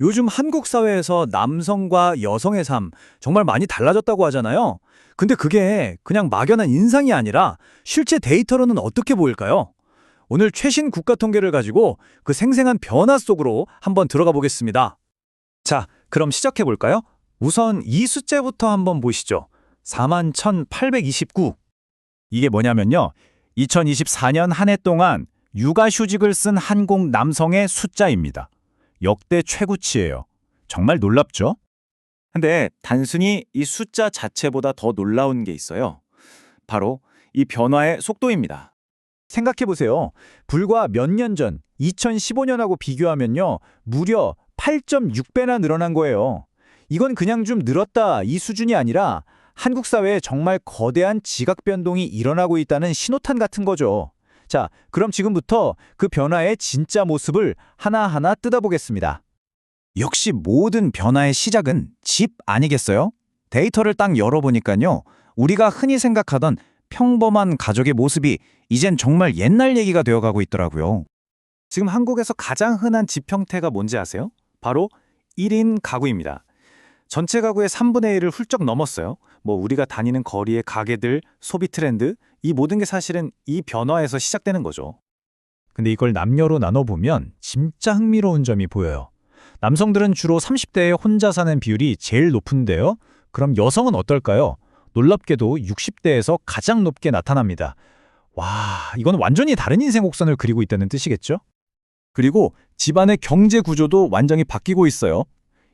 요즘 한국 사회에서 남성과 여성의 삶 정말 많이 달라졌다고 하잖아요. 근데 그게 그냥 막연한 인상이 아니라 실제 데이터로는 어떻게 보일까요? 오늘 최신 국가 통계를 가지고 그 생생한 변화 속으로 한번 들어가 보겠습니다. 자, 그럼 시작해 볼까요? 우선 이 숫자부터 한번 보시죠. 41,829. 이게 뭐냐면요. 2024년 한 해 동안 육아휴직을 쓴 한국 남성의 숫자입니다. 역대 최고치예요. 정말 놀랍죠? 근데 단순히 이 숫자 자체보다 더 놀라운 게 있어요. 바로 이 변화의 속도입니다. 생각해 보세요. 불과 몇 년 전 2015년하고 비교하면요. 무려 8.6배나 늘어난 거예요. 이건 그냥 좀 늘었다 이 수준이 아니라 한국 사회에 정말 거대한 지각 변동이 일어나고 있다는 신호탄 같은 거죠. 자, 그럼 지금부터 그 변화의 진짜 모습을 하나하나 뜯어보겠습니다. 역시 모든 변화의 시작은 집 아니겠어요? 데이터를 딱 열어보니까요. 우리가 흔히 생각하던 평범한 가족의 모습이 이젠 정말 옛날 얘기가 되어가고 있더라고요. 지금 한국에서 가장 흔한 집 형태가 뭔지 아세요? 바로 1인 가구입니다. 전체 가구의 3분의 1을 훌쩍 넘었어요. 뭐 우리가 다니는 거리의 가게들, 소비 트렌드, 이 모든 게 사실은 이 변화에서 시작되는 거죠. 근데 이걸 남녀로 나눠보면 진짜 흥미로운 점이 보여요. 남성들은 주로 30대에 혼자 사는 비율이 제일 높은데요. 그럼 여성은 어떨까요? 놀랍게도 60대에서 가장 높게 나타납니다. 와, 이건 완전히 다른 인생 곡선을 그리고 있다는 뜻이겠죠? 그리고 집안의 경제 구조도 완전히 바뀌고 있어요.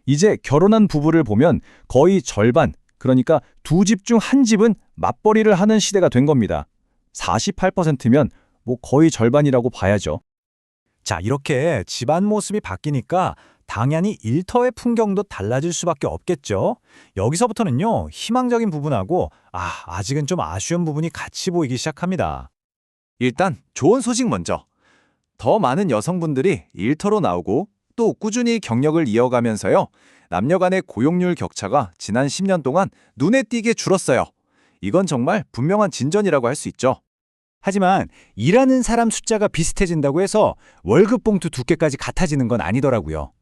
이제 결혼한 부부를 보면 거의 절반, 그러니까 두 집 중 한 집은 맞벌이를 하는 시대가 된 겁니다. 48%면 뭐 거의 절반이라고 봐야죠. 자, 이렇게 집안 모습이 바뀌니까 당연히 일터의 풍경도 달라질 수밖에 없겠죠. 여기서부터는요, 희망적인 부분하고 아, 아직은 좀 아쉬운 부분이 같이 보이기 시작합니다. 일단 좋은 소식 먼저. 더 많은 여성분들이 일터로 나오고 또 꾸준히 경력을 이어가면서요. 남녀 간의 고용률 격차가 지난 10년 동안 눈에 띄게 줄었어요. 이건 정말 분명한 진전이라고 할 수 있죠. 하지만 일하는 사람 숫자가 비슷해진다고 해서 월급 봉투 두께까지 같아지는 건 아니더라고요.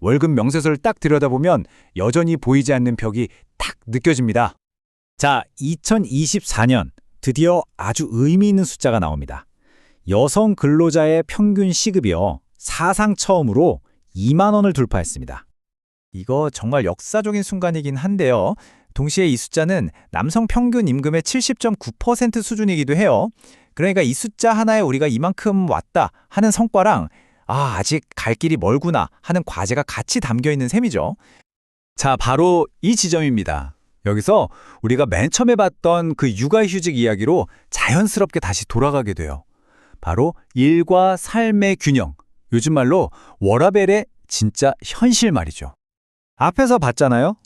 월급 명세서를 딱 들여다보면 여전히 보이지 않는 벽이 탁 느껴집니다. 자, 2024년 드디어 아주 의미 있는 숫자가 나옵니다. 여성 근로자의 평균 시급이요. 사상 처음으로 2만 원을 돌파했습니다. 이거 정말 역사적인 순간이긴 한데요. 동시에 이 숫자는 남성 평균 임금의 70.9% 수준이기도 해요. 그러니까 이 숫자 하나에 우리가 이만큼 왔다 하는 성과랑 아, 아직 갈 길이 멀구나 하는 과제가 같이 담겨 있는 셈이죠. 자, 바로 이 지점입니다. 여기서 우리가 맨 처음에 봤던 그 육아휴직 이야기로 자연스럽게 다시 돌아가게 돼요. 바로 일과 삶의 균형. 요즘 말로 워라벨의 진짜 현실 말이죠. 앞에서 봤잖아요.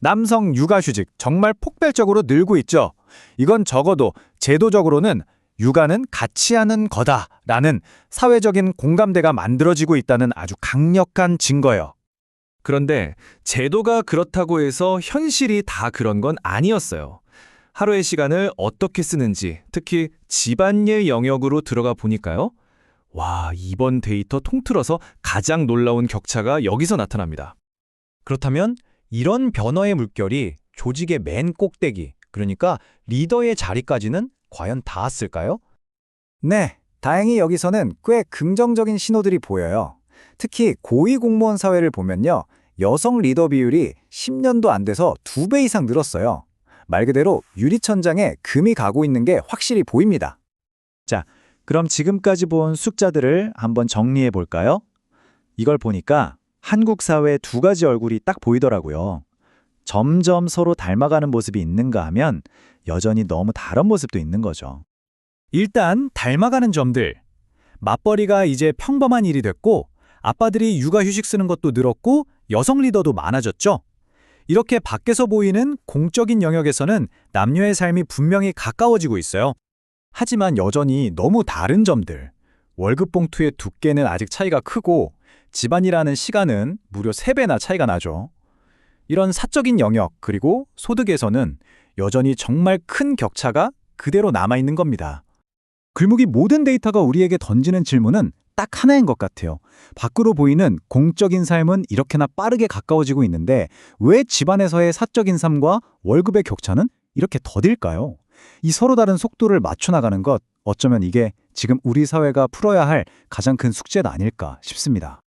남성 육아휴직 정말 폭발적으로 늘고 있죠. 이건 적어도 제도적으로는 육아는 같이 하는 거다라는 사회적인 공감대가 만들어지고 있다는 아주 강력한 증거예요. 그런데 제도가 그렇다고 해서 현실이 다 그런 건 아니었어요. 하루의 시간을 어떻게 쓰는지, 특히 집안일 영역으로 들어가 보니까요. 와, 이번 데이터 통틀어서 가장 놀라운 격차가 여기서 나타납니다. 그렇다면 이런 변화의 물결이 조직의 맨 꼭대기, 그러니까 리더의 자리까지는 과연 닿았을까요? 네, 다행히 여기서는 꽤 긍정적인 신호들이 보여요. 특히 고위 공무원 사회를 보면요. 여성 리더 비율이 10년도 안 돼서 2배 이상 늘었어요. 말 그대로 유리천장에 금이 가고 있는 게 확실히 보입니다. 자, 그럼 지금까지 본 숫자들을 한번 정리해 볼까요? 이걸 보니까 한국 사회의 두 가지 얼굴이 딱 보이더라고요. 점점 서로 닮아가는 모습이 있는가 하면 여전히 너무 다른 모습도 있는 거죠. 일단 닮아가는 점들. 맞벌이가 이제 평범한 일이 됐고 아빠들이 육아휴직 쓰는 것도 늘었고 여성 리더도 많아졌죠. 이렇게 밖에서 보이는 공적인 영역에서는 남녀의 삶이 분명히 가까워지고 있어요. 하지만 여전히 너무 다른 점들. 월급 봉투의 두께는 아직 차이가 크고 집안이라는 시간은 무려 3배나 차이가 나죠. 이런 사적인 영역 그리고 소득에서는 여전히 정말 큰 격차가 그대로 남아있는 겁니다. 글무기 모든 데이터가 우리에게 던지는 질문은 딱딱 하나인 것 같아요. 밖으로 보이는 공적인 삶은 이렇게나 빠르게 가까워지고 있는데 왜 집안에서의 사적인 삶과 월급의 격차는 이렇게 더딜까요? 이 서로 다른 속도를 맞춰 나가는 것 어쩌면 이게 지금 우리 사회가 풀어야 할 가장 큰 숙제는 아닐까 싶습니다.